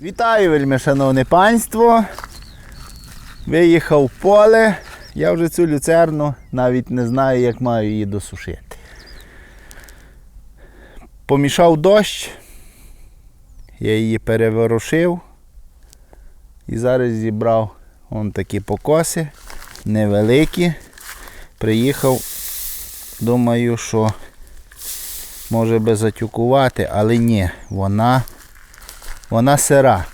Вітаю, вельми шановне панство. Виїхав в поле. Я вже цю люцерну навіть не знаю, як маю її досушити. Помішав дощ, я її переворушив і зараз зібрав вон такі покоси, невеликі. Приїхав, думаю, що може би затюкувати, але ні, вона вона сира.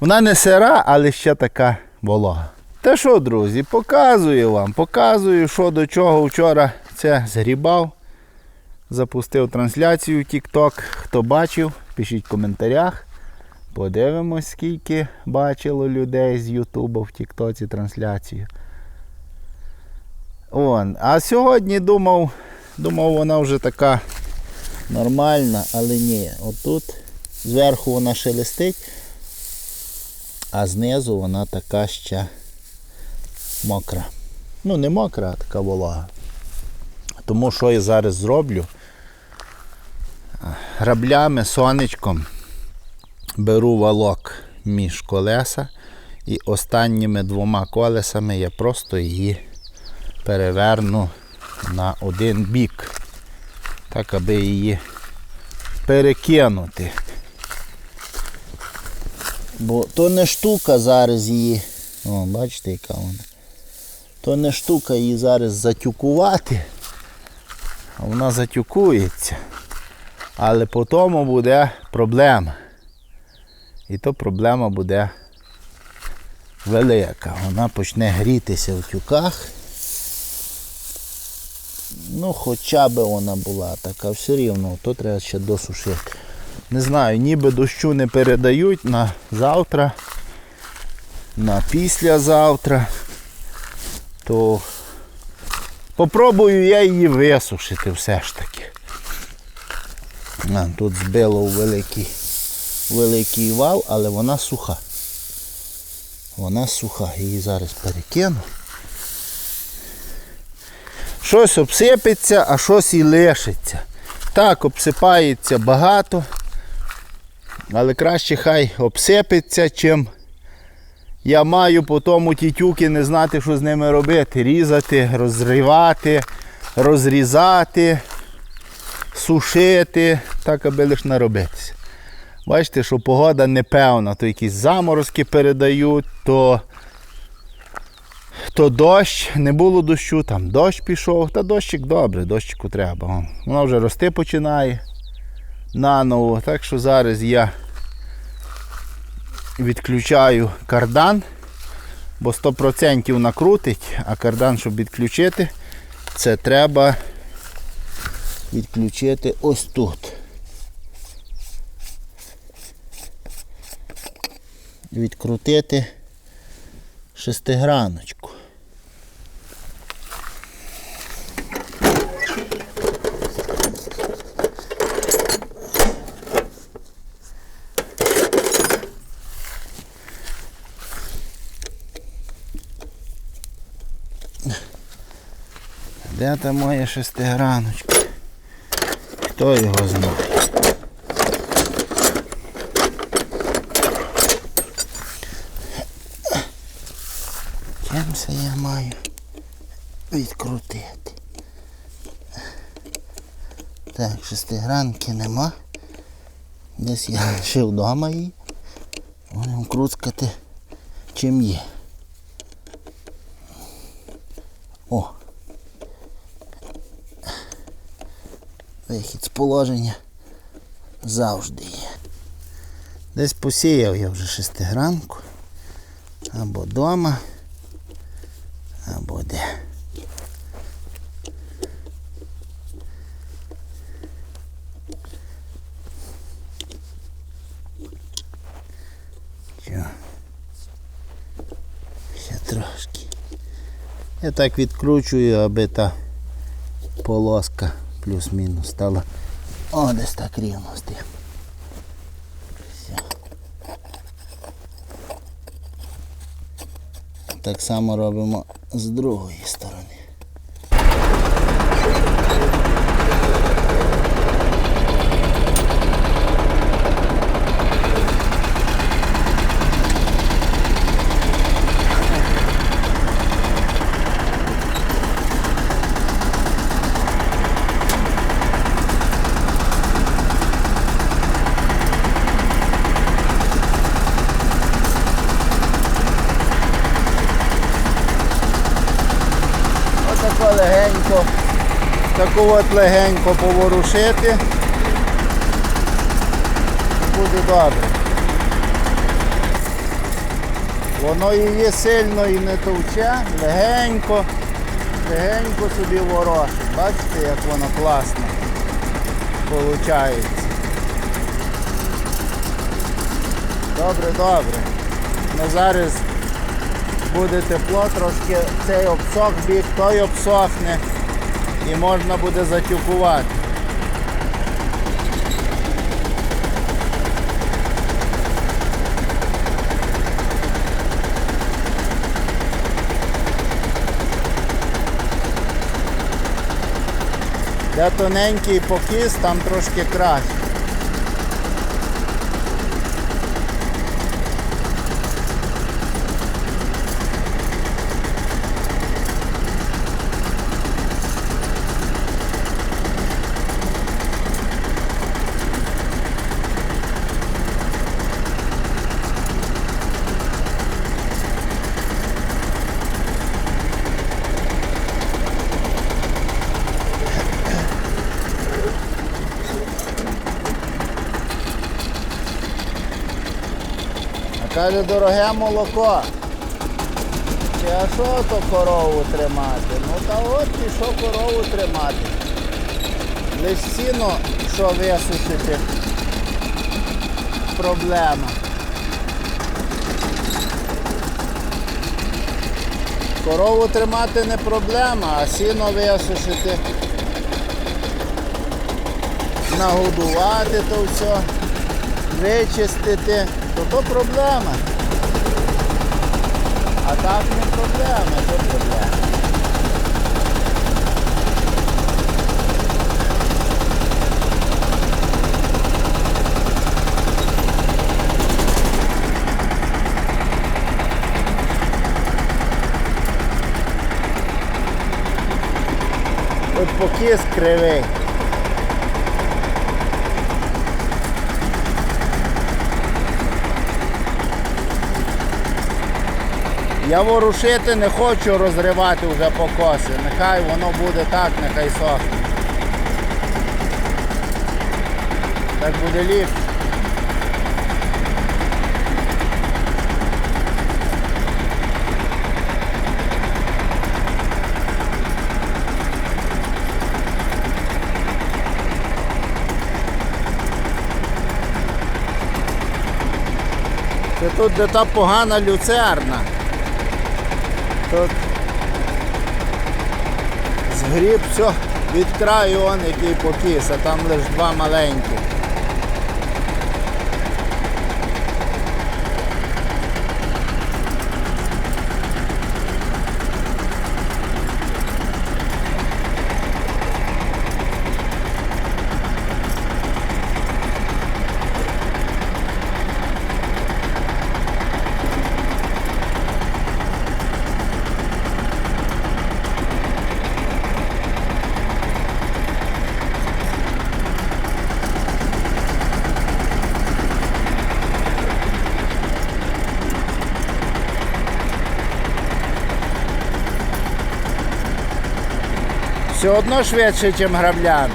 Вона не сира, але ще така волога. Та що, друзі, показую вам, показую, що до чого вчора це згрібав. Запустив трансляцію в TikTok. Хто бачив, пишіть в коментарях. Подивимось, скільки бачило людей з Ютуба в Тіктоці трансляцію. Вон. А сьогодні думав, думав, вона вже така нормальна, але ні. Отут зверху вона шелестить, а знизу вона така ще мокра. Ну, не мокра, а така волога. Тому що я зараз зроблю? Граблями, сонечком беру валок між колеса і останніми двома колесами я просто її переверну на один бік. Так, аби її перекинути. Бо то не штука зараз її. О, бачите, яка вона. То не штука її зараз затюкувати. А вона затюкується. Але по тому буде проблема. І то проблема буде велика. Вона почне грітися в тюках. Ну, хоча б вона була така, все рівно, то треба ще досушити. Не знаю, ніби дощу не передають на завтра, на післязавтра. То попробую я її висушити все ж таки. Тут збило великий, великий вал, але вона суха. Вона суха. Її зараз перекину. Щось обсипеться, а щось і лишиться. Так, обсипається багато, але краще хай обсипеться, чим я маю по тому ті тюки не знати, що з ними робити. Різати, розривати, розрізати, сушити, так аби лише наробитися. Бачите, що погода непевна, то якісь заморозки передають, то то дощ, не було дощу, там дощ пішов, та дощик добре, дощику треба. Вона вже рости починає наново. Так що зараз я відключаю кардан, бо 100% накрутить, а кардан, щоб відключити, це треба відключити ось тут. Відкрутити шестиграночку. Де там моя шестиграночка? Хто його знає? Чим це я маю відкрутити? Так, шестигранки нема. Десь я лишив вдома її. Будемо круцкати чим є. Вихід з положення завжди є. Десь посіяв я вже шестигранку. Або вдома, або де. Що? Ще трошки. Я так відкручую, аби та полоска плюс-мінус стала. О, десь так рівно. Все. Так само робимо з другої сторони. Легенько, таку от легенько поворушити. Буде добре. Воно її сильно і не товче, легенько, легенько собі ворошить. Бачите, як воно класно виходить. Добре, добре. Ну зараз буде тепло, трошки цей обсох бік, той обсохне і можна буде затюкувати. Де тоненький покіс, там трошки краще. Каже, дороге молоко. Чи а що то корову тримати? Ну та от і що корову тримати. Лиш сіно, що висушити. Проблема. Корову тримати не проблема, а сіно висушити. Нагодувати то все, вичистити, то то проблема. А так не проблема, то проблема. От покіс кривий. Я ворушити не хочу розривати вже покоси. Нехай воно буде так, нехай сохне. Так буде ліпше. Це тут де та погана люцерна. Тут згріб все від краю он який покіс, а там лише два маленькі. Все одно швидше, ніж граблян.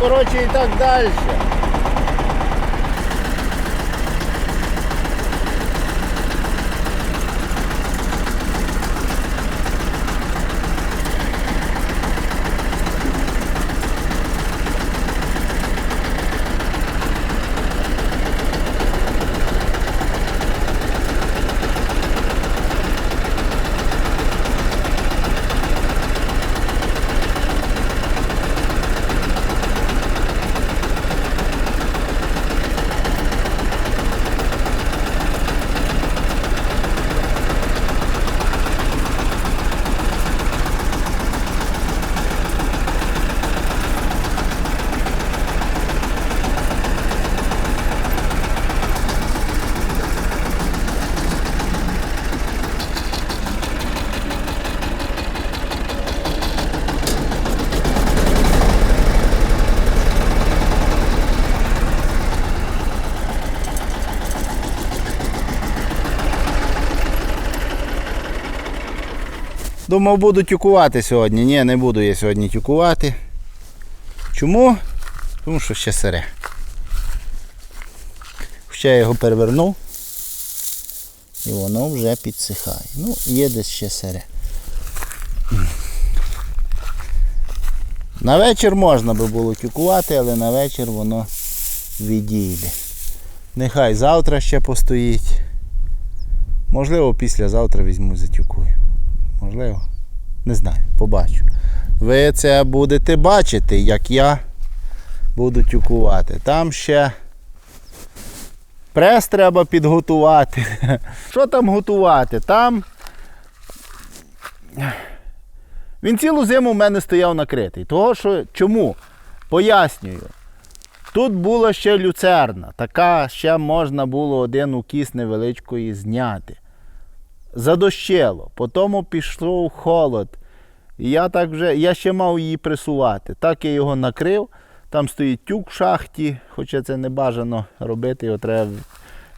Коротше, і так далі. Думав, буду тюкувати сьогодні. Ні, не буду я сьогодні тюкувати. Чому? Тому що ще сире. Ще його перевернув. І воно вже підсихає. Ну, є десь ще сире. На вечір можна би було тюкувати, але на вечір воно відійде. Нехай завтра ще постоїть. Можливо, післязавтра візьму затюкую. Можливо. Не знаю, побачу. Ви це будете бачити, як я буду тюкувати. Там ще прес треба підготувати. Що там готувати? Там. Він цілу зиму в мене стояв накритий. Того, що чому? Пояснюю. Тут була ще люцерна, така ще можна було один укіс невеличкої зняти. Задощило, потім пішов холод. Я так вже, я ще мав її присувати. Так я його накрив. Там стоїть тюк в шахті, хоча це не бажано робити, його треба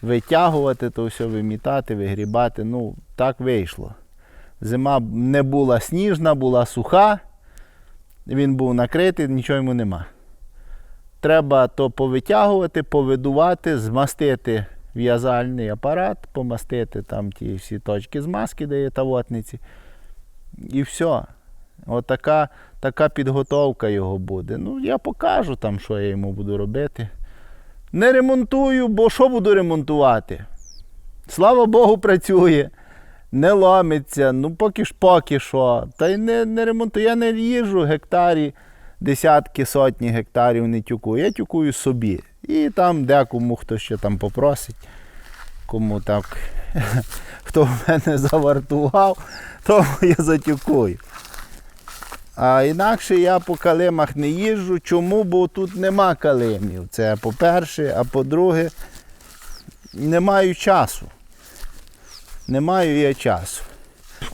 витягувати, то все вимітати, вигрібати. Ну, так вийшло. Зима не була сніжна, була суха. Він був накритий, нічого йому нема. Треба то повитягувати, повидувати, змастити в'язальний апарат, помастити там ті всі точки змазки, де є тавотниці. І все. Отака така підготовка його буде. Ну, я покажу там, що я йому буду робити. Не ремонтую, бо що буду ремонтувати? Слава Богу, працює. Не ломиться, ну поки ж поки що. Та й не, не ремонтую. Я не їжджу гектарі, десятки, сотні гектарів не тюкую. Я тюкую собі. І там декому хто ще там попросить, кому так, хто в мене завартував, тому я затюкую. А інакше я по калимах не їжджу. Чому? Бо тут нема калимів. Це по-перше, а по-друге, не маю часу. Не маю я часу.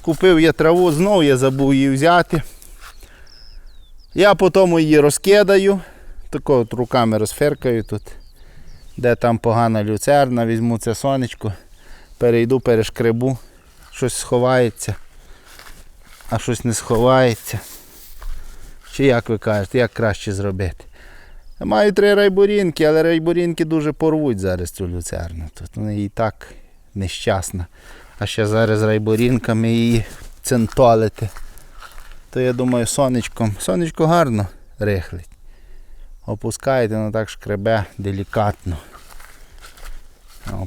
Купив я траву, знову я забув її взяти. Я потім її розкидаю, тако от руками розферкаю тут, де там погана люцерна, візьму це сонечко, перейду, перешкребу, щось сховається, а щось не сховається. Чи як ви кажете, як краще зробити? Маю три райбурінки, але райбурінки дуже порвуть зараз цю люцерну. Тут вона і так нещасна. А ще зараз райбурінками її центолити. То я думаю сонечком. Сонечко гарно рихлить. Опускаєте, воно так шкребе делікатно.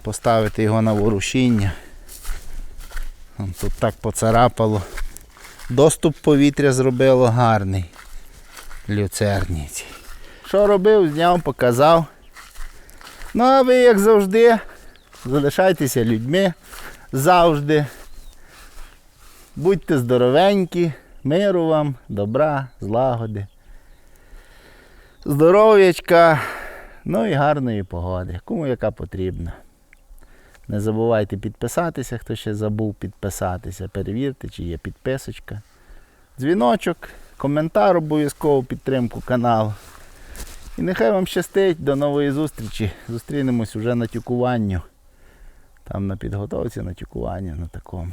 Поставити його на ворушіння. Тут так поцарапало. Доступ повітря зробило гарний. Люцерніці. Що робив, зняв, показав. Ну а ви, як завжди, залишайтеся людьми завжди. Будьте здоровенькі, миру вам, добра, злагоди. Здоров'ячка, ну і гарної погоди, кому яка потрібна. Не забувайте підписатися, хто ще забув підписатися. Перевірте, чи є підписочка. Дзвіночок, коментар обов'язково підтримку каналу. І нехай вам щастить, до нової зустрічі. Зустрінемось вже на тюкуванню. Там на підготовці, на тюкуванні, на такому.